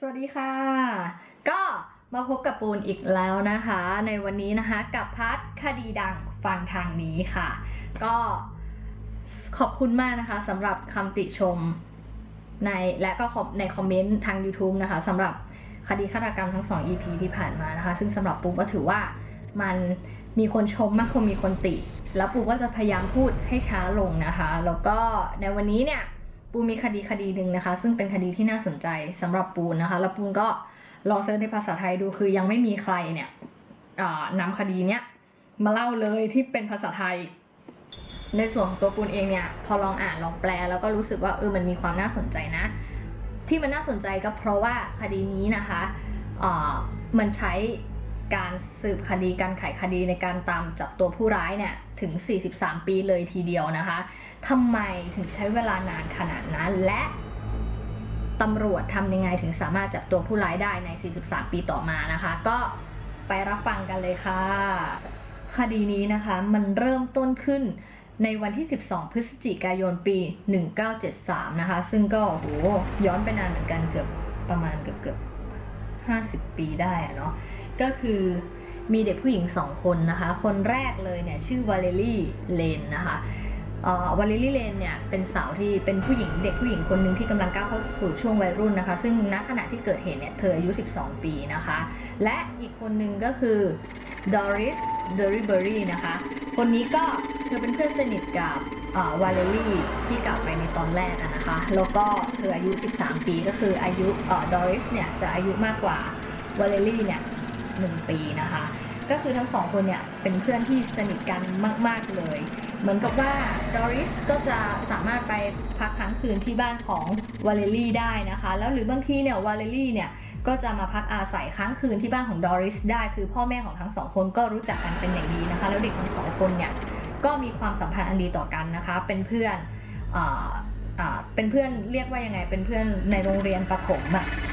สวัสดีค่ะ ก็มาพบกับปูนอีกแล้วนะคะ ในวันนี้นะคะกับพัทคดีดังฟังทางนี้ค่ะ ก็ขอบคุณมากนะคะสำหรับคำติชมในและก็ในคอมเมนต์ทาง YouTube นะคะสำหรับคดีฆาตกรรมทั้ง 2 EP ที่ผ่านมานะคะ ซึ่งสำหรับปูก็ถือว่ามันมีคนชมมากกว่ามีคนติ แล้วปูก็จะพยายามพูดให้ช้าลงนะคะ แล้วก็ในวันนี้เนี่ย ปูมีคดีคดีหนึ่งนะคะ ซึ่งเป็นคดีที่น่าสนใจสำหรับปูนะคะ แล้วปูก็ลองเซิร์ชในภาษาไทยดูคือยังไม่มีใครเนี่ยอ่านำคดีเนี้ยมาเล่าเลยที่เป็นภาษาไทย ในส่วนของตัวปูนเองเนี่ยพอลองอ่านลองแปลแล้วก็รู้สึกว่าเออมันมีความน่าสนใจนะ ที่มันน่าสนใจก็เพราะว่าคดีนี้นะคะอ่ามันใช้ การสืบคดีการไขคดีในการตามจับตัวผู้ร้ายเนี่ยถึง 43 ปีเลยทีเดียวนะคะทำไมถึงใช้เวลานานขนาดนั้น และตำรวจทำยังไงถึงสามารถจับตัวผู้ร้ายได้ใน 43 ปีต่อมานะคะ ก็ไปรับฟังกันเลยค่ะ คดีนี้นะคะมันเริ่มต้นขึ้นในวันที่ 12 พฤศจิกายนปี 1973 นะคะ ซึ่งก็โหย้อนไปนานเหมือนกันเกือบประมาณเกือบเกือบ 50 ปีได้เนาะก็คือมีเด็กผู้หญิงสองคนนะคะ คนแรกเลยเนี่ยชื่อวาเลรี่เลนนะคะวาเลรี่เลนเนี่ยเป็นสาวที่เป็นผู้หญิงเด็กผู้หญิงคนหนึ่งที่กำลังก้าวเข้าสู่ช่วงวัยรุ่นนะคะ ซึ่งณขณะที่เกิดเหตุเนี่ยเธออายุ 12 ปีนะคะ และอีกคนหนึ่งก็คือดอริสเดอริเบอรี่นะคะ คนนี้ก็เธอเป็นเพื่อนสนิทกับ วาเลรี่ที่กล่าวไปในตอนแรกนะคะ แล้วก็เธออายุ 13 ปีก็คืออายุดอริสเนี่ยจะอายุมากกว่าวาเลรี่เนี่ยหนึ่งปีนะคะ ก็คือทั้งสองคนเนี่ยเป็นเพื่อนที่สนิทกันมาก ๆ เลย เหมือนกับว่าดอริสก็จะสามารถไปพักค้างคืนที่บ้านของวาเลรี่ได้นะคะ แล้วหรือบางทีเนี่ยวาเลรี่เนี่ยก็จะมาพักอาศัยค้างคืนที่บ้านของดอริสได้ คือพ่อแม่ของทั้งสองคนก็รู้จักกันเป็นอย่างดีนะคะ แล้วเด็กทั้งสองคนเนี่ย ก็มีความสัมพันธ์อันดีต่อกันนะคะ เป็นเพื่อนอ่าอ่าเป็นเพื่อนเรียกว่ายังไง เป็นเพื่อนในโรงเรียนประถม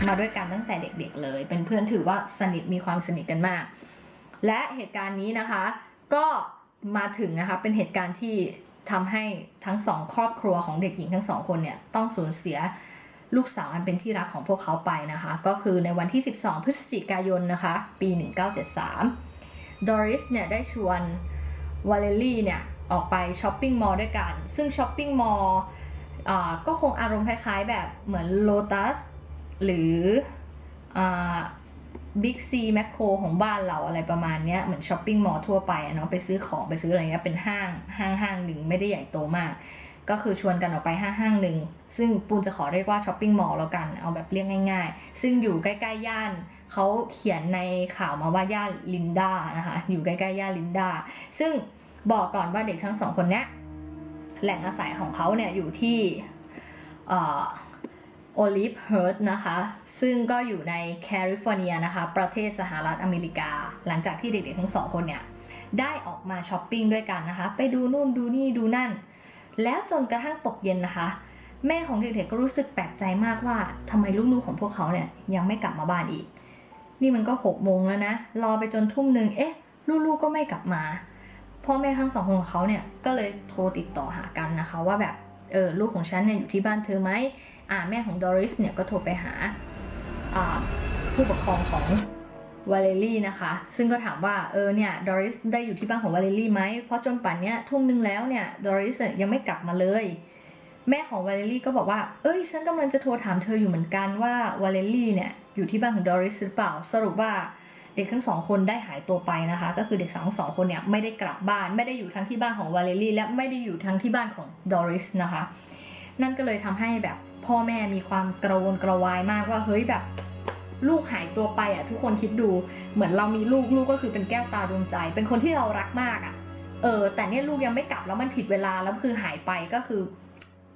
มาด้วยกันตั้งแต่เด็กๆเลย เป็นเพื่อนถือว่าสนิทมีความสนิทกันมาก และเหตุการณ์นี้นะคะ ก็มาถึงนะคะเป็นเหตุการณ์ที่ทำให้ทั้งสองครอบครัวของเด็กหญิงทั้งสองคนเนี่ยต้องสูญเสียลูกสาวอันเป็นที่รักของพวกเขาไปนะคะ ก็คือในวันที่ 12 พฤศจิกายนนะคะ ปี 1973 ดอริสเนี่ยได้ชวน วาเลรี่เนี่ยออกไปช้อปปิ้งมอลล์ด้วยกัน ซึ่งช้อปปิ้งมอลล์ก็คงอารมณ์คล้ายๆแบบเหมือนโลตัสหรือบิ๊กซีแมคโครของบ้านเราอะไรประมาณเนี้ยเหมือนช้อปปิ้งมอลล์ทั่วไปเนาะไปซื้อของไปซื้ออะไรเงี้ยเป็นห้างห้างห้างหนึ่งไม่ได้ใหญ่โตมาก ก็คือชวนกันออกไปห้างห้างหนึ่งซึ่งปูนจะขอเรียกว่าช้อปปิ้งมอลล์แล้วกันเอาแบบเรียกง่าย ๆ ซึ่งอยู่ใกล้ๆย่านเขาเขียนในข่าวมาว่าย่านลินดานะคะอยู่ใกล้ๆย่านลินดาซึ่ง บอกก่อนว่าเด็กทั้งสองคนเนี้ยแหล่งอาศัยของเขาเนี่ยอยู่ที่โอลิฟเฮิร์ตนะคะ ซึ่งก็อยู่ในแคลิฟอร์เนียนะคะ ประเทศสหรัฐอเมริกา หลังจากที่เด็กๆทั้งสองคนเนี่ย ได้ออกมาช้อปปิ้งด้วยกันนะคะ ไปดูนู่นดูนี่ดูนั่น แล้วจนกระทั่งตกเย็นนะคะ แม่ของเด็กๆก็รู้สึกแปลกใจมากว่าทำไมลูกๆของพวกเขาเนี่ย ยังไม่กลับมาบ้านอีก นี่มันก็หกโมงแล้วนะ รอไปจนทุ่มหนึ่งเอ๊ะ ลูกๆก็ไม่กลับมา พ่อแม่ทั้งสองคนของเขาเนี่ยก็เลยโทรติดต่อหากันนะคะ ว่าแบบเออลูกของฉันเนี่ยอยู่ที่บ้านเธอไหมอ่าแม่ของดอริสเนี่ยก็โทรไปหาอ่าผู้ปกครองของวาเลรี่นะคะ ซึ่งก็ถามว่าเออเนี่ยดอริสได้อยู่ที่บ้านของวาเลรี่ไหมเพราะจนป่านเนี้ยทุ่มนึงแล้วเนี่ยดอริสยังไม่กลับมาเลย แม่ของวาเลรี่ก็บอกว่า เอ้ยฉันกำลังจะโทรถามเธออยู่เหมือนกันว่าวาเลรี่เนี่ยอยู่ที่บ้านของดอริสหรือเปล่าสรุปว่า เด็กทั้งสองคนได้หายตัวไปนะคะ ก็คือเด็กสองสองคนเนี่ยไม่ได้กลับบ้าน ไม่ได้อยู่ทั้งที่บ้านของวาเลรี่และไม่ได้อยู่ทั้งที่บ้านของดอริสนะคะ นั่นก็เลยทำให้แบบพ่อแม่มีความกระวนกระวายมากว่าเฮ้ยแบบลูกหายตัวไปอะทุกคนคิดดูเหมือนเรามีลูกลูกก็คือเป็นแก้วตาดวงใจ เป็นคนที่เรารักมากอะเออแต่เนี่ยลูกยังไม่กลับแล้วมันผิดเวลาแล้วคือหายไปก็คือ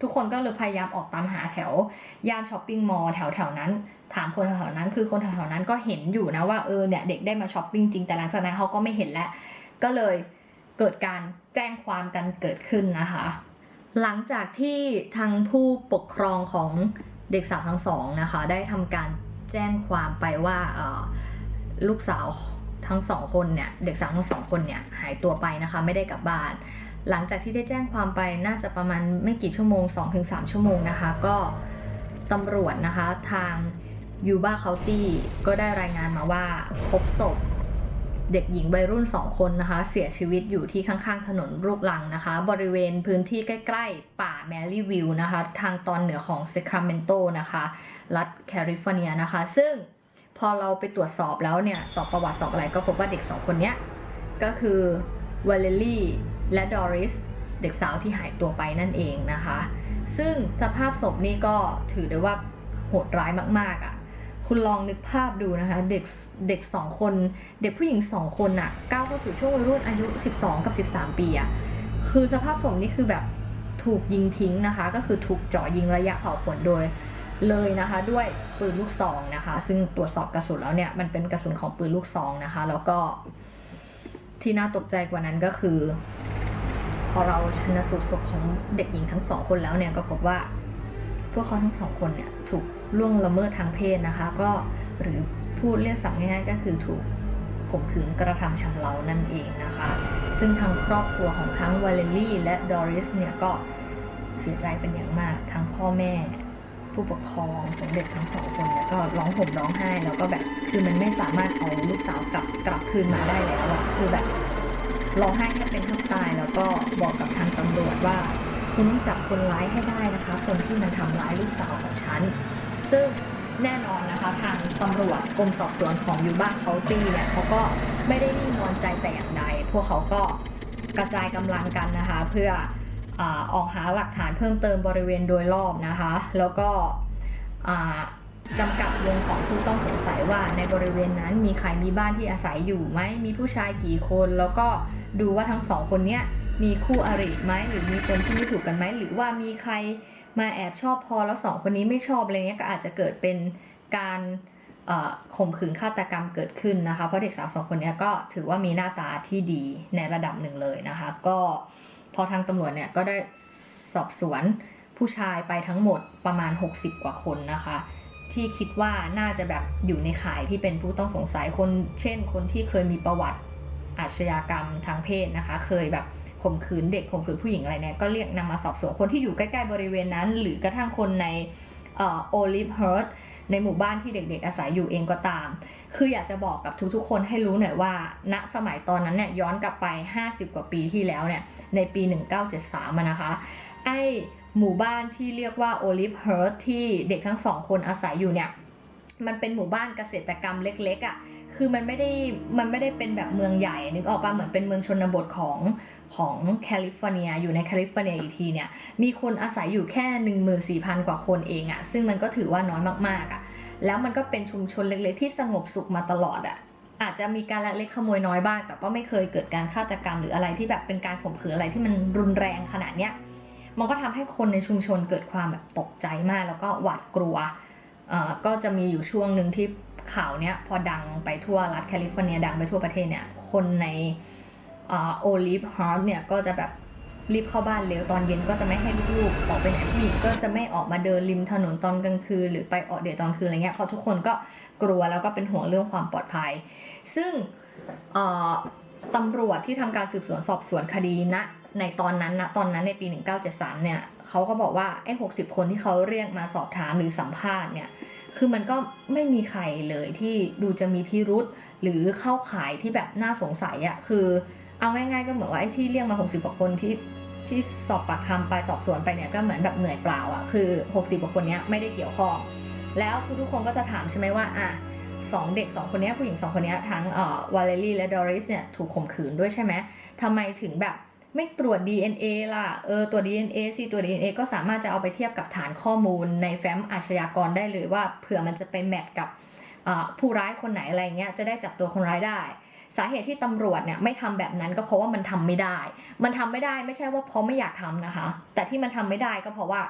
ทุกคนก็เลยพยายามออกตามหาแถวย่านช้อปปิ้งมอลล์แถวแถวนั้น ถามคนแถวๆนั้นคือคนแถวๆนั้นก็เห็นอยู่นะว่าเออเนี่ยเด็กได้มาช้อปปิ้งจริงแต่หลังจากนั้นเขาก็ไม่เห็นแล้วก็เลยเกิดการแจ้งความกันเกิดขึ้นนะคะ หลังจากที่ทางผู้ปกครองของเด็กสาวทั้งสองนะคะได้ทำการแจ้งความไปว่าลูกสาวทั้งสองคนเนี่ยเด็กสาวทั้งสองคนเนี่ยหายตัวไปนะคะไม่ได้กลับบ้าน หลังจากที่ได้แจ้งความไปน่าจะประมาณไม่กี่ชั่วโมง 2-3 ชั่วโมงนะคะ ก็ตำรวจนะคะทางยูบาเคาตี้ก็ได้รายงานมาว่าพบศพเด็กหญิงวัยรุ่น 2 คนนะคะ เสียชีวิตอยู่ที่ข้างๆ ถนนลูกลังนะคะ บริเวณพื้นที่ใกล้ๆ ป่าแมรี่วิลนะคะ ทางตอนเหนือของเซคราเมนโตนะคะรัฐแคลิฟอร์เนียนะคะ ซึ่งพอเราไปตรวจสอบแล้วเนี่ย สอบประวัติสอบอะไรก็พบว่าเด็ก 2 คนเนี้ย ก็คือวาเลลี่ และดอริสเด็กสาวที่หายตัวไปนั่นเองนะคะ ซึ่งสภาพศพนี่ก็ถือได้ว่าโหดร้ายมากๆอะ่ะ คุณลองนึกภาพดูนะคะ เด็กเด็กสองคน เด็กผู้หญิงสองคนน่ะก้าวเข้าสู่ช่วงวัยรุ่นอายุ 12 กับ 13 ปีอะ่ะ คือสภาพศพนี่คือแบบถูกยิงทิ้งนะคะ ก็คือถูกเจาะยิงระยะเผาขนโดยเลยนะคะด้วยปืนลูกซองนะคะ ซึ่งตรวจสอบกระสุนแล้วเนี่ยมันเป็นกระสุนของปืนลูกซองนะคะ แล้วก็ที่น่าตกใจกว่านั้นก็คือ อเราชนสูตรศพของเด็กหญิงทั้งสองคนแล้วเนี่ยก็พบว่า พวกเขาทั้งสองคนเนี่ยถูกล่วงละเมิดทางเพศนะคะ ก็หรือพูดเรียกศัพท์ง่ายๆ ก็คือถูกข่มขืนกระทำชำเรานั่นเองนะคะ ซึ่งทางครอบครัวของทั้งวาเลรี่และดอริสเนี่ยก็เสียใจเป็นอย่างมากทั้งพ่อแม่ผู้ปกครองของเด็กทั้งสองคนเนี่ยก็ร้องห่มร้องไห้แล้วก็แบบคือมันไม่สามารถเอาลูกสาวกลับกลับคืนมาได้แล้วอะคือแบบ ร้องไห้แทบเป็นแทบตาย แล้วก็บอกกับทางตำรวจว่าคุณต้องจับคนร้ายให้ได้นะคะ คนที่มันทำร้ายลูกสาวของฉัน ซึ่งแน่นอนนะคะทางตำรวจกรมสอบสวนของยูบาเคาตี้เนี่ยเขาก็ไม่ได้นิ่งนอนใจแต่อย่างใด พวกเขาก็กระจายกำลังกันนะคะ เพื่ออออกหาหลักฐานเพิ่มเติมบริเวณโดยรอบนะคะ แล้วก็จำกัดวงของผู้ต้องสงสัยว่าในบริเวณนั้นมีใครมีบ้านที่อาศัยอยู่ไหมมีผู้ชายกี่คนแล้วก็ ดูว่าทั้งสองคนเนี้ยมีคู่อริไหมหรือมีคนที่ไม่ถูกกันไหมหรือว่ามีใครมาแอบชอบพอแล้วสองคนนี้ไม่ชอบอะไรเงี้ยก็อาจจะเกิดเป็นการข่มขืนฆาตกรรมเกิดขึ้นนะคะเพราะเด็กสาวสองคนนี้ก็ถือว่ามีหน้าตาที่ดีในระดับหนึ่งเลยนะคะ ก็พอทางตำรวจเนี่ยก็ได้สอบสวนผู้ชายไปทั้งหมดประมาณ 60 กว่าคนนะคะ ที่คิดว่าน่าจะแบบอยู่ในข่ายที่เป็นผู้ต้องสงสัยคน เช่นคนที่เคยมีประวัติ อาชญากรรมทางเพศนะคะ เคยแบบข่มขืนเด็กข่มขืนผู้หญิงอะไรเนี่ยก็เรียกนำมาสอบสวนคนที่อยู่ใกล้ๆบริเวณนั้น หรือกระทั่งคนในโอลิฟเฮิร์ตในหมู่บ้านที่เด็กๆอาศัยอยู่เองก็ตาม คืออยากจะบอกกับทุกๆคนให้รู้หน่อยว่า ณ สมัยตอนนั้นเนี่ยย้อนกลับไป 50 กว่าปีที่แล้วเนี่ย ในปี 1973นะคะ ไอหมู่บ้านที่เรียกว่าโอลิฟเฮิร์ตที่เด็กทั้งสองคนอาศัยอยู่เนี่ย มันเป็นหมู่บ้านเกษตรกรรมเล็กๆอะ่ะ คือมันไม่ได้มันไม่ได้เป็นแบบเมืองใหญ่นึกออกปะเหมือนเป็นเมืองชนบทของของแคลิฟอร์เนียอยู่ในแคลิฟอร์เนียอีกทีเนี่ยมีคนอาศัยอยู่แค่14,000 กว่าคนเองอะ่ะซึ่งมันก็ถือว่าน้อยมากๆอะ่ะแล้วมันก็เป็นชุมชนเล็กๆ ที่สงบสุขมาตลอดอะ่ะอาจจะมีการลักเล็กขโมยน้อยบ้าง แต่ก็ไม่เคยเกิดการฆาตกรรมหรืออะไรที่แบบเป็นการข่มขืนอะไรที่มันรุนแรงขนาดเนี้ยมันก็ทำให้คนในชุมชนเกิดความแบบตกใจมาก แล้วก็หวาดกลัวอ่อก็จะมีอยู่ช่วงหนึ่งที่ ข่าวเนี้ยพอดังไปทั่วรัฐแคลิฟอร์เนียดังไปทั่วประเทศเนี่ย คนในโอลิฟฮาร์ดเนี่ยก็จะแบบรีบเข้าบ้านเร็วตอนเย็นก็จะไม่ให้ลูกๆออกไปไหนผู้หญิงก็จะไม่ออกมาเดินริมถนนตอนกลางคืนหรือไปออกเดทตอนคืนอะไรเงี้ยเพราะทุกคนก็กลัวแล้วก็เป็นห่วงเรื่องความปลอดภัย ซึ่งตำรวจที่ทำการสืบสวนสอบสวนคดีณในตอนนั้นนะตอนนั้นในปี 1973 เนี่ยเขาก็บอกว่าไอ้60 คนที่เขาเรียกมาสอบถามหรือสัมภาษณ์เนี่ย คือมันก็ไม่มีใครเลยที่ดูจะมีพิรุษหรือเข้าข่ายที่แบบน่าสงสัยอะคือเอาง่ายๆก็เหมือนว่าไอ้ที่เรียกมา 60กว่าคนที่ที่สอบปากคำไปสอบสวนไปเนี่ยก็เหมือนแบบเหนื่อยเปล่าอะคือ 60กว่าคนเนี้ยไม่ได้เกี่ยวข้อง แล้วทุกๆคนก็จะถามใช่ไหมว่าอะสองเด็กสองคนนี้ผู้หญิงสองคนนี้ทั้งเอ่อวาเลรี่และดอริสเนี่ยถูกข่มขืนด้วยใช่ไหมทำไมถึงแบบ ไม่ตรวจ DNA ล่ะ เออตรวจ DNA สิตรวจ DNA ก็สามารถจะเอาไปเทียบกับฐานข้อมูลในแฟ้มอาชญากรได้เลยว่าเผื่อมันจะไปแมทกับผู้ร้ายคนไหนอะไรเงี้ยจะได้จับตัวคนร้ายได้ สาเหตุที่ตำรวจเนี่ยไม่ทำแบบนั้นก็เพราะว่ามันทำไม่ได้ มันทำไม่ได้ไม่ใช่ว่าเพราะไม่อยากทำนะคะ แต่ที่มันทำไม่ได้ก็เพราะว่า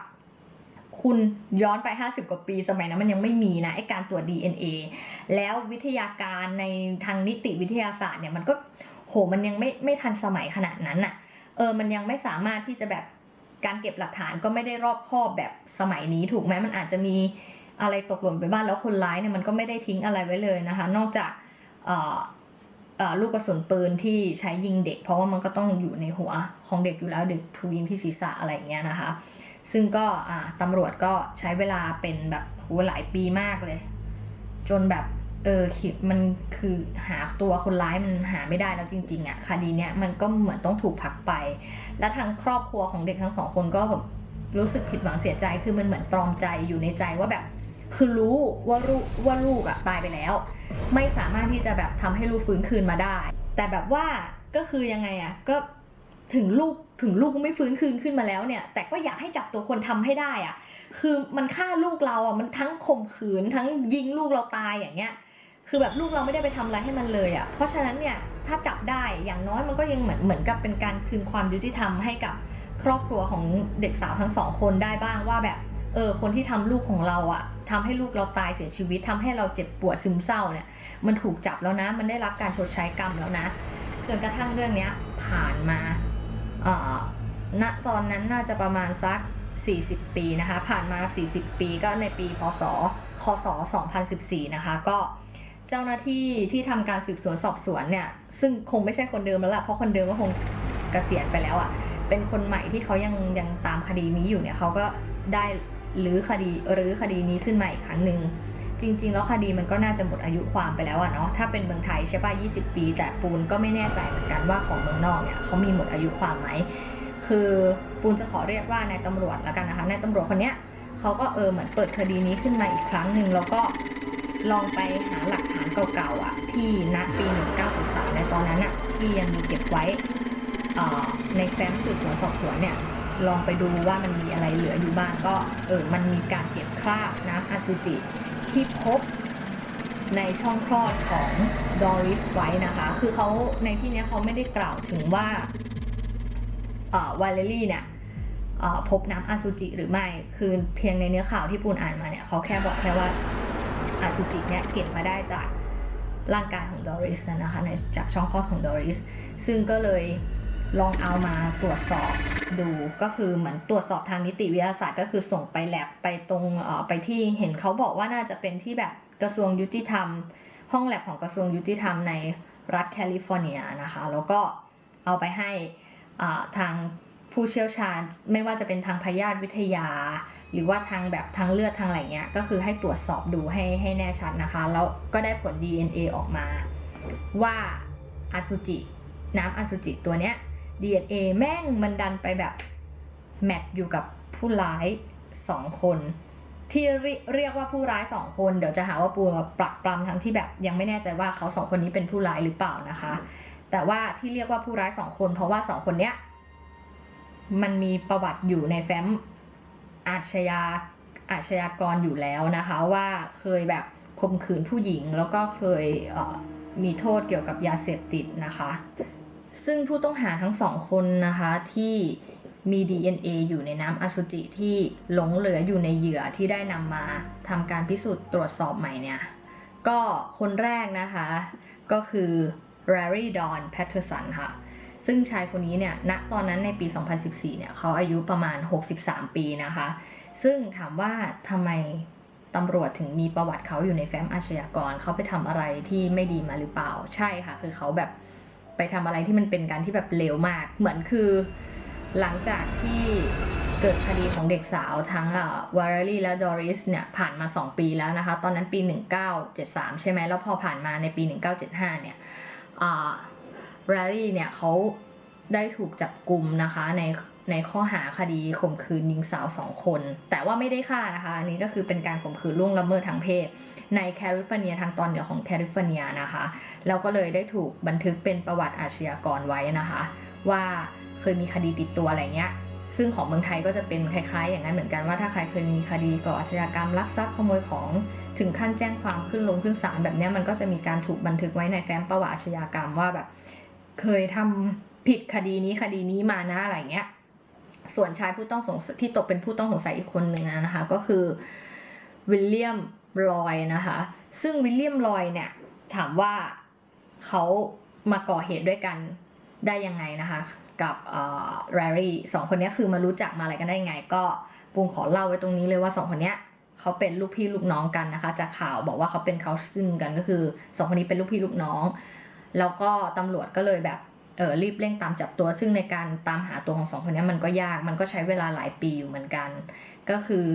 คุณย้อนไป 50 กว่าปีสมัยนั้นมันยังไม่มีนะไอการตรวจ DNA แล้ววิทยาการในทางนิติวิทยาศาสตร์เนี่ยมันก็โหมันยังไม่ไม่ทันสมัยขนาดนั้นน่ะ เออมันยังไม่สามารถที่จะแบบการเก็บหลักฐานก็ไม่ได้รอบคอบแบบสมัยนี้ถูกไหมมันอาจจะมีอะไรตกหล่นไปบ้างแล้วคนร้ายเนี่ยมันก็ไม่ได้ทิ้งอะไรไว้เลยนะคะ นอกจากลูกกระสุนปืนที่ใช้ยิงเด็ก เพราะว่ามันก็ต้องอยู่ในหัวของเด็กอยู่แล้วเด็กถูกยิงที่ศีรษะอะไรอย่างเงี้ยนะคะ ซึ่งก็ตำรวจก็ใช้เวลาเป็นแบบโหหลายปีมากเลย จนแบบ เออคิดมันคือหาตัวคนร้ายมันหาไม่ได้แล้วจริง ๆอะ่ะคดีเนี้ยมันก็เหมือนต้องถูกพักไป และทางครอบครัวของเด็กทั้งสองคนก็แบบรู้สึกผิดหวังเสียใจคือมันเหมือนตรอมใจอยู่ในใจว่าแบบ คือรู้ว่าลูกว่าลูกอะตายไปแล้ว ไม่สามารถที่จะแบบทำให้ลูกฟื้นคืนมาได้ แต่แบบว่าก็คือยังไงอะก็ถึงลูกถึงลูกไม่ฟื้นคืนขึ้นมาแล้วเนี่ย แต่ก็อยากให้จับตัวคนทำให้ได้อะคือมันฆ่าลูกเราอะมันทั้งข่มขืนทั้งยิงลูกเราตายอย่างเงี้ย คือแบบลูกเราไม่ได้ไปทำอะไรให้มันเลยอะ่ะ เพราะฉะนั้นเนี่ยถ้าจับได้อย่างน้อยมันก็ยังเหมือนเหมือนกับเป็นการคืนความยุติธรรมให้กับครอบครัวของเด็กสาวทั้งสองคนได้บ้างว่าแบบเออคนที่ทำลูกของเราอะ่ะทำให้ลูกเราตายเสียชีวิตทำให้เราเจ็บปวดซึมเศร้าเนี่ยมันถูกจับแล้วนะ มันได้รับการชดใช้กรรมแล้วนะ จนกระทั่งเรื่องเนี้ยผ่านมาเอ่อณตอนนั้นน่าจะประมาณสัก 40 ปีนะคะ ผ่านมา 40 ปีก็ในปีพศคศ2014 นะคะก็ เจ้าหน้าที่ที่ทำการสืบสวนสอบสวนเนี่ย ซึ่งคงไม่ใช่คนเดิมแล้วล่ะเพราะคนเดิมก็คงเกษียณไปแล้วอะ่ะ เป็นคนใหม่ที่เขายังยังตามคดีนี้อยู่เนี่ยเขาก็ได้รื้อคดีรื้อคดีนี้ขึ้นมาอีกครั้งหนึ่งจริง ๆ แล้วคดีมันก็น่าจะหมดอายุความไปแล้วอะเนาะถ้าเป็นเมืองไทยใช่ป่ะ20 ปี แต่ปูนก็ไม่แน่ใจเหมือนกันว่าของเมืองนอกเนี่ยเขามีหมดอายุความไหมคือปูนจะขอเรียกว่านายตำรวจแล้วกันนะคะนายตำรวจคนเนี้ยเขาก็เออเหมือนเปิดคดีนี้ขึ้นมาอีกครั้งหนึ่งแล้วก็ลองไปหาหลัก เก่าๆอะที่ณปี 1973ในตอนนั้นอะที่ยังมีเก็บไว้ในแฟ้มสืบสวนสอบสวนเนี่ยลองไปดูว่ามันมีอะไรเหลืออยู่บ้างก็เออมันมีการเก็บคราบน้ำอสุจิที่พบในช่องคลอดของดอริสไว้นะคะ คือเขาในที่นี้เขาไม่ได้กล่าวถึงว่าเอ่อวาเลรี่เนี่ยพบน้ำอสุจิหรือไม่ คือเพียงในเนื้อข่าวที่ปูนอ่านมาเนี่ยเขาแค่บอกแค่ว่าอสุจิเนี่ยเก็บมาได้จาก ร่างกายของดอริสนะคะในจากช่องคลอดของดอริสซึ่งก็เลยลองเอามาตรวจสอบดูก็คือเหมือนตรวจสอบทางนิติวิทยาศาสตร์ก็คือส่งไปแลบไปตรงไปที่เห็นเขาบอกว่าน่าจะเป็นที่แบบกระทรวงยุติธรรม ห้องแลบของกระทรวงยุติธรรมในรัฐแคลิฟอร์เนียนะคะแล้วก็เอาไปให้ทางผู้เชี่ยวชาญ ไม่ว่าจะเป็นทางพยาธิวิทยา หรือว่าทางแบบทางเลือดทางอะไรเงี้ยก็คือให้ตรวจสอบดูให้ให้แน่ชัดนะคะ แล้วก็ได้ผล DNA ออกมา ว่าอสุจิน้ำอสุจิตัวเนี้ย DNA แม่งมันดันไปแบบแมทอยู่กับผู้ร้ายสองคน ที่เรียกว่าผู้ร้ายสองคนเดี๋ยวจะหาว่าปูมาปรักปรำทั้งที่แบบยังไม่แน่ใจว่าเขาสองคนนี้เป็นผู้ร้ายหรือเปล่านะคะ แต่ว่าที่เรียกว่าผู้ร้ายสองคน เพราะว่าสองคนเนี้ยมันมีประวัติอยู่ในแฟ้ม อาชญาอาชญากรอยู่แล้วนะคะว่าเคยแบบข่มขืนผู้หญิงแล้วก็เคยเมีโทษเกี่ยวกับยาเสพติดนะคะ ซึ่งผู้ต้องหาทั้งสองคนนะคะที่มี DNA อยู่ในน้ำอสุจิที่หลงเหลืออยู่ในเหยื่อที่ได้นำมาทำการพิสูจน์ตรวจสอบใหม่เนี่ย ก็คนแรกนะคะ ก็คือ Larry Don Patterson ค่ะ ซึ่งชายคนนี้เนี่ยณตอนนั้นในปี 2014 เนี่ยเขาอายุประมาณ 63 ปีนะคะ ซึ่งถามว่าทำไมตำรวจถึงมีประวัติเขาอยู่ในแฟ้มอาชญากรเขาไปทำอะไรที่ไม่ดีมาหรือเปล่า ใช่ค่ะ คือเขาแบบไปทำอะไรที่มันเป็นการที่แบบเลวมาก เหมือนคือหลังจากที่เกิดคดีของเด็กสาวทั้งวาร์ลี่และดอริสเนี่ยผ่านมา 2 ปีแล้วนะคะ ตอนนั้นปี 1973 ใช่ไหมแล้วพอผ่านมาในปี 1975 เนี่ย อ่าแรลี่เนี่ยเขาได้ถูกจับกลุ่มนะคะในในข้อหาคดีข่มขืนหญิงสาวสองคน แต่ว่าไม่ได้ฆ่านะคะ อันนี้ก็คือเป็นการข่มขืนล่วงละเมิดทางเพศ ในแคลิฟอร์เนียทางตอนเหนือของแคลิฟอร์เนียนะคะแล้วก็เลยได้ถูกบันทึกเป็นประวัติอาชญากรไว้นะคะ ว่าเคยมีคดีติดตัวอะไรเงี้ยซึ่งของเมืองไทยก็จะเป็นคล้ายๆ อย่างนั้นเหมือนกันว่าถ้าใครเคยมีคดีก่ออาชญากรรมลักทรัพย์ขโมยของถึงขั้นแจ้งความขึ้นลงขึ้นศาลแบบนี้มันก็จะมีการถูกบันทึกไว้ในแฟ้มประวัติอาชญากรรมว่าแบบ เคยทำผิดคดีนี้คดีนี้มานะอะไรเงี้ย ส่วนชายผู้ต้องสงสัยที่ตกเป็นผู้ต้องสงสัยอีกคนหนึ่งนะคะ ก็คือวิลเลียมลอยนะคะ ซึ่งวิลเลียมลอยเนี่ยถามว่าเขามาก่อเหตุด้วยกันได้ยังไงนะคะ กับแรรี่สองคนนี้คือมารู้จักมาอะไรกันได้ยังไง ก็ปูงขอเล่าไว้ตรงนี้เลยว่าสองคนนี้เขาเป็นลูกพี่ลูกน้องกันนะคะ จากข่าวบอกว่าเขาเป็นเขาซึ่งกันก็คือสองคนนี้เป็นลูกพี่ลูกน้อง แล้วก็ตำรวจก็เลยแบบเออรีบเร่งตามจับตัว ซึ่งในการตามหาตัวของสองคนนี้มันก็ยากมันก็ใช้เวลาหลายปีอยู่เหมือนกัน ก็คือ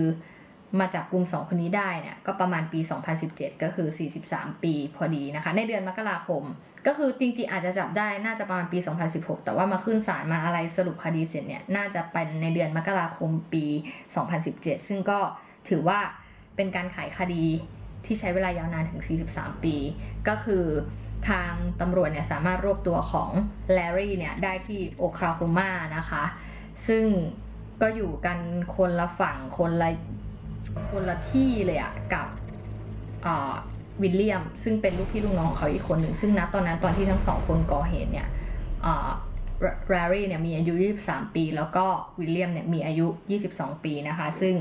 มาจับกลุ่มสองคนนี้ได้เนี่ยก็ประมาณปี 2017 ก็คือ 43 ปีพอดีนะคะ ในเดือนมกราคม ก็คือจริงๆ อาจจะจับได้น่าจะประมาณปี 2016 แต่ว่ามาขึ้นศาลมาอะไรสรุปคดีเสร็จเนี่ยน่าจะเป็นในเดือนมกราคมปี 2017 ซึ่งก็ถือว่าเป็นการไขคดีที่ใช้เวลายาวนานถึง 43 ปี ก็คือ ทางตำรวจเนี่ยสามารถรวบตัวของแลรี่เนี่ยได้ที่โอคลาโฮมานะคะ ซึ่งก็อยู่กันคนละฝั่งคนละคนละที่เลยอะกับวิลเลียม ซึ่งเป็นลูกพี่ลูกน้องของเขาอีกคนหนึ่ง ซึ่งณตอนนั้นตอนที่ทั้งสองคนก่อเหตุเนี่ยแรรี่เนี่ยมีอายุ 23 ปี แล้วก็วิลเลียมเนี่ยมีอายุ 22 ปีนะคะ ซึ่ง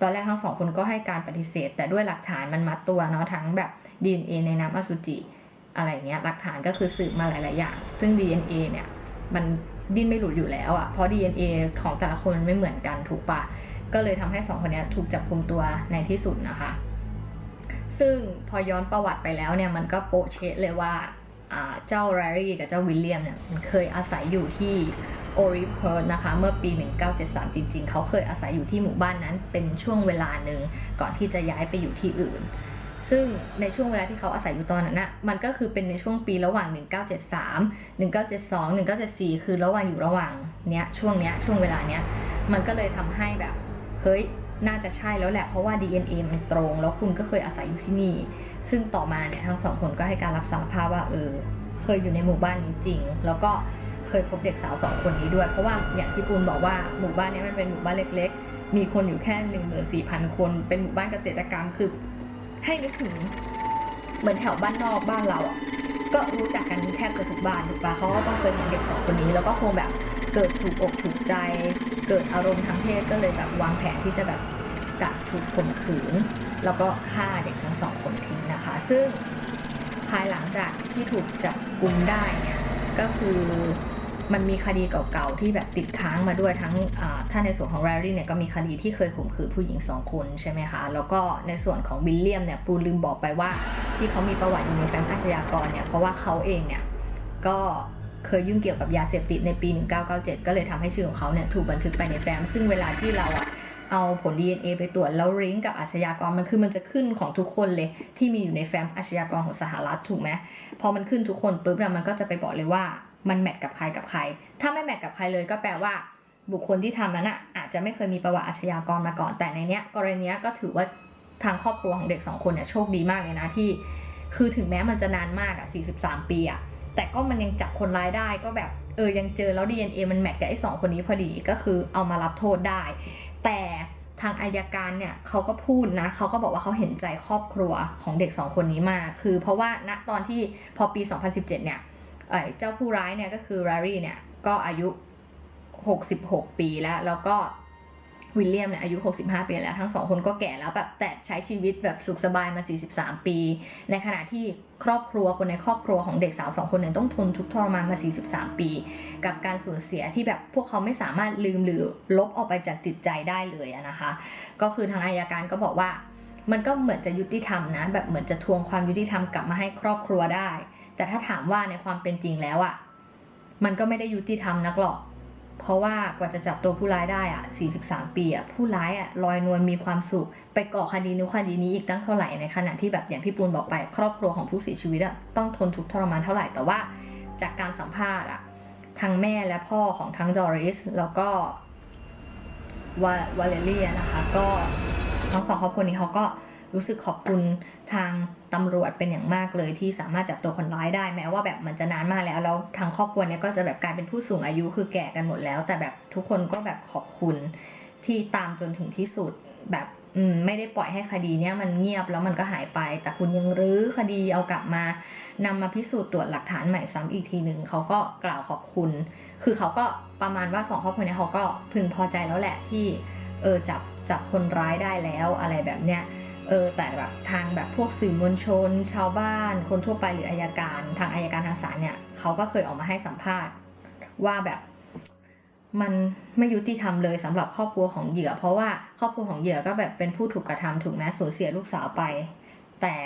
ตอนแรกทั้งสองคนก็ให้การปฏิเสธ แต่ด้วยหลักฐานมันมัดตัวเนาะทั้งแบบ DNA ในน้ำอสุจิ อะไรเงี้ยหลักฐานก็คือสืบมาหลาย ๆ อย่าง ซึ่ง DNA เนี่ยมันดิ้นไม่หลุดอยู่แล้วอะ่ะเพราะ DNA ของแต่ละคนไม่เหมือนกันถูกปะก็เลยทำให้สองคนนี้ถูกจับกลุมตัวในที่สุดนะคะ ซึ่งพอย้อนประวัติไปแล้วเนี่ยมันก็โปะเชะเลยว่าเจ้าแรรี่กับเจ้าวิลเลียมเนี่ยมันเคยอาศัยอยู่ที่โอริเพิร์นะคะเมื่อปี 1973 จริง ๆ เขาเคยอาศัยอยู่ที่หมู่บ้านนั้นเป็นช่วงเวลาหนึ่งก่อนที่จะย้ายไปอยู่ที่อื่น ซึ่งในช่วงเวลาที่เขาอาศัยอยู่ตอนนั้นนะมันก็คือเป็นในช่วงปีระหว่าง 1973 1972 1974 คือระหว่างอยู่ระหว่างเนี้ยช่วงเนี้ยช่วงเวลาเนี้ยมันก็เลยทำให้แบบเฮ้ยน่าจะใช่แล้วแหละเพราะว่า DNA มันตรง แล้วคุณก็เคยอาศัยอยู่ที่นี่ ซึ่งต่อมาเนี่ยทั้งสองคนก็ให้การรับสารภาพว่าเออเคยอยู่ในหมู่บ้านนี้จริง แล้วก็เคยพบเด็กสาวสองคนนี้ด้วย เพราะว่าอย่างที่ปูนบอกว่าหมู่บ้านนี้มันเป็นหมู่บ้านเล็ก ๆ มีคนอยู่แค่หนึ่งหมื่นสี่พันคน เป็นหมู่บ้านเกษตรกรรมคือ ให้นึกถึงเหมือนแถวบ้านนอกบ้านเราอะก็รู้จักกันแทบจะทุกบ้านถูกปะเขาก็ต้องเคยเห็นเด็กสองคนนี้ แล้วก็คงแบบเกิดถูกอกถูกใจ เกิดอารมณ์ทางเพศก็เลยแบบวางแผนที่จะแบบกะถูกข่มขืน แล้วก็ฆ่าเด็กทั้งสองคนทิ้งนะคะ ซึ่งภายหลังจากที่ถูกจับกุมได้เนี่ยก็คือ มันมีคดีเก่าๆที่แบบติดค้างมาด้วยทั้งอ่าถ้าในส่วนของแรลลี่เนี่ยก็มีคดีที่เคยข่มขืนผู้หญิงสองคนใช่ไหมคะ แล้วก็ในส่วนของวิลเลียมเนี่ยปูลืมบอกไปว่าที่เขามีประวัติอยู่ในแฟ้มอาชญากรเนี่ยเพราะว่าเขาเองเนี่ยก็เคยยุ่งเกี่ยวกับยาเสพติดในปี 1997 ก็เลยทำให้ชื่อของเขาเนี่ยถูกบันทึกไปในแฟ้มซึ่งเวลาที่เราอะเอาผล DNA ไปตรวจแล้วริงก์กับอาชญากรมันคือมันจะขึ้นของทุกคนเลย ที่มีอยู่ในแฟ้มอาชญากรของสหรัฐถูกไหมพอมันขึ้นทุกคนปุ๊บเนี่ยมันก็จะไปบอกเลยว่า มันแมทกับใครกับใคร ถ้าไม่แมทกับใครเลยก็แปลว่าบุคคลที่ทำนั้นอะอาจจะไม่เคยมีประวัติอาชญากรมาก่อน แต่ในเนี้ยกรณีเนี้ยก็ถือว่าทางครอบครัวของเด็กสองคนเนี่ยโชคดีมากเลยนะที่ คือถึงแม้มันจะนานมากอะ 43 ปีอะ แต่ก็มันยังจับคนร้ายได้ก็แบบเออยังเจอแล้ว DNA มันแมทกับไอ้สองคนนี้พอดีก็คือเอามารับโทษได้ แต่ทางอายการเนี่ยเขาก็พูดนะเขาก็บอกว่าเขาเห็นใจครอบครัวของเด็กสองคนนี้มาก คือเพราะว่าณตอนที่พอปี 2017 เนี่ย เจ้าผู้ร้ายเนี่ยก็คือรารีเนี่ยก็อายุ 66 ปีแล้ว แล้วก็วิลเลียมเนี่ยอายุ 65 ปีแล้วทั้งสองคนก็แก่แล้วแบบแต่ใช้ชีวิตแบบสุขสบายมา 43 ปี ในขณะที่ครอบครัวคนในครอบครัวของเด็กสาวสองคนเนี่ยต้องทนทุกข์ทรมานมา 43 ปี กับการสูญเสียที่แบบพวกเขาไม่สามารถลืมหรือลบออกไปจากจิตใจได้เลยนะคะ ก็คือทางอายการก็บอกว่า มันก็เหมือนจะยุติธรรมนะแบบเหมือนจะทวงความยุติธรรมกลับมาให้ครอบครัวได้ แต่ถ้าถามว่าในความเป็นจริงแล้วอะมันก็ไม่ได้ยุติธรรมนักหรอก เพราะว่ากว่าจะจับตัวผู้ร้ายได้อะ43 ปีอะผู้ร้ายอะลอยนวลมีความสุข ไปก่อคดีนู้นคดีนี้อีกตั้งเท่าไหร่ ในขณะที่แบบอย่างที่ปูนบอกไป ครอบครัวของผู้เสียชีวิตอะต้องทนทุกข์ทรมานเท่าไหร่ แต่ว่าจากการสัมภาษณ์อะทั้งแม่และพ่อของทั้งดอริสแล้วก็วาเลเรียนะคะ ก็ทั้งสองครอบครัวนี้เขาก็ รู้สึกขอบคุณทางตำรวจเป็นอย่างมากเลยที่สามารถจับตัวคนร้ายได้แม้ว่าแบบมันจะนานมากแล้วแล้วทางครอบครัวเนี้ยก็จะแบบกลายเป็นผู้สูงอายุคือแก่กันหมดแล้ว แต่แบบทุกคนก็แบบขอบคุณที่ตามจนถึงที่สุดแบบอืมไม่ได้ปล่อยให้คดีเนี้ยมันเงียบแล้วมันก็หายไป แต่คุณยังรื้อคดีเอากลับมานำมาพิสูจน์ตรวจหลักฐานใหม่ซ้ำอีกทีหนึ่งเขาก็กล่าวขอบคุณ คือเขาก็ประมาณว่าสองครอบครัวเนี้ยเขาก็พึงพอใจแล้วแหละที่เออจับจับคนร้ายได้แล้วอะไรแบบเนี้ย เออแต่แบบทางแบบพวกสื่อมวลชน ชาวบ้าน คนทั่วไปหรืออายการ ทางอายการทางศาลเนี่ยเขาก็เคยออกมาให้สัมภาษณ์ว่าแบบมันไม่ยุติธรรมเลยสำหรับครอบครัวของเหยื่อ เพราะว่าครอบครัวของเหยื่อก็แบบเป็นผู้ถูกกระทำถูกไหมสูญเสียลูกสาวไป แต่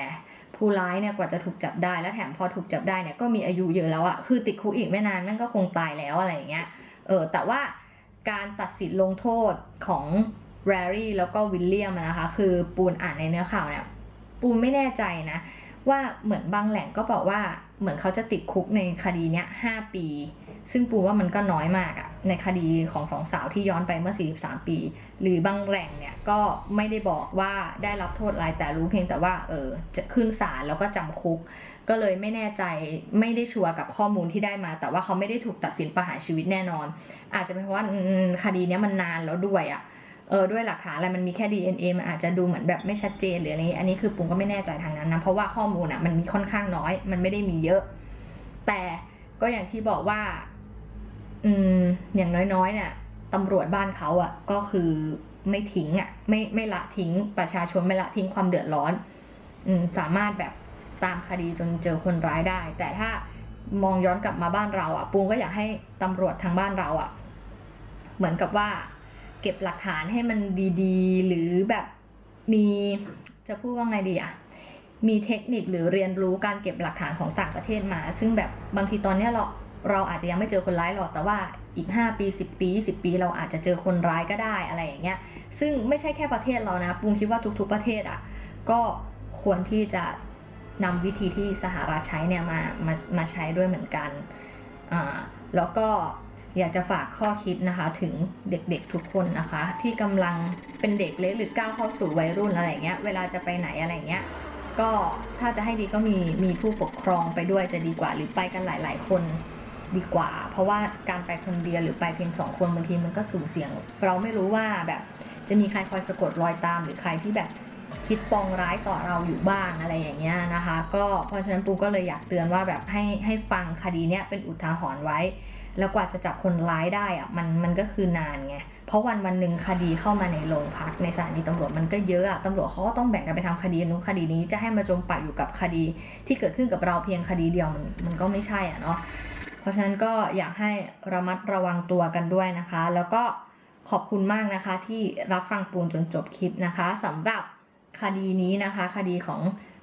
ผู้ร้ายเนี่ยกว่าจะถูกจับได้และแถมพอถูกจับได้เนี่ยก็มีอายุเยอะแล้วอะคือติดคุกอีกไม่นานนั่นก็คงตายแล้วอะไรอย่างเงี้ยเออแต่ว่าการตัดสินลงโทษของ แรรี่แล้วก็วิลเลียมนะคะ คือปูนอ่านในเนื้อข่าวเนี่ย ปูนไม่แน่ใจนะ ว่าเหมือนบางแหล่งก็บอกว่าเหมือนเขาจะติดคุกในคดีเนี้ย5ปี ซึ่งปูว่ามันก็น้อยมากอะในคดีของสองสาวที่ย้อนไปเมื่อ 43 ปี หรือบางแหล่งเนี่ยก็ไม่ได้บอกว่าได้รับโทษอะไรแต่รู้เพียงแต่ว่าเออจะขึ้นศาลแล้วก็จำคุก ก็เลยไม่แน่ใจไม่ได้ชัวร์กับข้อมูลที่ได้มา แต่ว่าเขาไม่ได้ถูกตัดสินประหารชีวิตแน่นอน อาจจะเป็นเพราะว่าคดีเนี้ยมันนานแล้วด้วยอะ เออด้วยหลักฐานอะไรมันมีแค่ DNA มันอาจจะดูเหมือนแบบไม่ชัดเจนหรืออะไรนี้อันนี้คือปุงก็ไม่แน่ใจทางนั้นนะเพราะว่าข้อมูลอะมันมีค่อนข้างน้อย มันไม่ได้มีเยอะ แต่ก็อย่างที่บอกว่า อืมอย่างน้อยๆเนี่ยตำรวจบ้านเขาอะ ก็คือไม่ทิ้งอะ ไม่ไม่ละทิ้งประชาชนไม่ละทิ้งความเดือดร้อน อืมสามารถแบบตามคดีจนเจอคนร้ายได้ แต่ถ้ามองย้อนกลับมาบ้านเราอะปูก็อยากให้ตำรวจทางบ้านเราอะ เหมือนกับว่า เก็บหลักฐานให้มันดีๆ หรือแบบมีจะพูดว่าไงดีอะมีเทคนิคหรือเรียนรู้การเก็บหลักฐานของต่างประเทศมา ซึ่งแบบบางทีตอนนี้เราเราอาจจะยังไม่เจอคนร้ายหรอกแต่ว่าอีก 5 ปี 10 ปี 20 ปี เราอาจจะเจอคนร้ายก็ได้อะไรอย่างเงี้ยซึ่งไม่ใช่แค่ประเทศเรานะปุงคิดว่าทุกๆประเทศอะก็ควรที่จะนำวิธีที่สหรัฐใช้เนี่ยมามามาใช้ด้วยเหมือนกันอ่าแล้วก็ อยากจะฝากข้อคิดนะคะถึงเด็กๆทุกคนนะคะ ที่กำลังเป็นเด็กเล็กหรือก้าวเข้าสู่วัยรุ่นอะไรอย่างเงี้ยเวลาจะไปไหนอะไรอย่างเงี้ยก็ถ้าจะให้ดีก็มีมีผู้ปกครองไปด้วยจะดีกว่าหรือไปกันหลาย ๆ คนดีกว่า เพราะว่าการไปคนเดียวหรือไปเพียงสองคนบางทีมันก็สุ่มเสี่ยง เราไม่รู้ว่าแบบจะมีใครคอยสะกดรอยตาม หรือใครที่แบบคิดปองร้ายต่อเราอยู่บ้างอะไรอย่างเงี้ยนะคะ ก็เพราะฉะนั้นปูก็เลยอยากเตือนว่าแบบให้ให้ฟังคดีเนี้ยเป็นอุทาหรณ์ไว้ แล้วกว่าจะจับคนร้ายได้อะมันมันก็คือนานไงเพราะวันวันหนึ่งคดีเข้ามาในโรงพักในสถานีตำรวจมันก็เยอะอะตำรวจเขาก็ต้องแบ่งกันไปทำคดีนู้นคดีนี้จะให้มาจมปักอยู่กับคดี ที่เกิดขึ้นกับเราเพียงคดีเดียวมันมันก็ไม่ใช่อะเนาะเพราะฉะนั้นก็อยากให้ระมัดระวังตัวกันด้วยนะคะ แล้วก็ขอบคุณมากนะคะที่รับฟังปูนจนจบคลิปนะคะสำหรับคดีนี้นะคะ คดีของ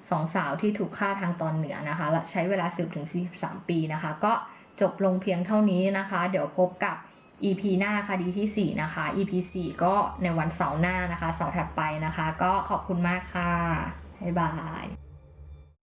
สองสาวที่ถูกฆ่าทางตอนเหนือนะคะและใช้เวลาสืบถึง 43 ปีนะคะ ก็ จบลงเพียงเท่านี้นะคะ เดี๋ยวพบกับ EP หน้าคดีที่ 4 นะคะ EP 4 ก็ในวันเสาร์หน้านะคะเสาร์ถัดไปนะคะ ก็ขอบคุณมากค่ะ บ๊ายบาย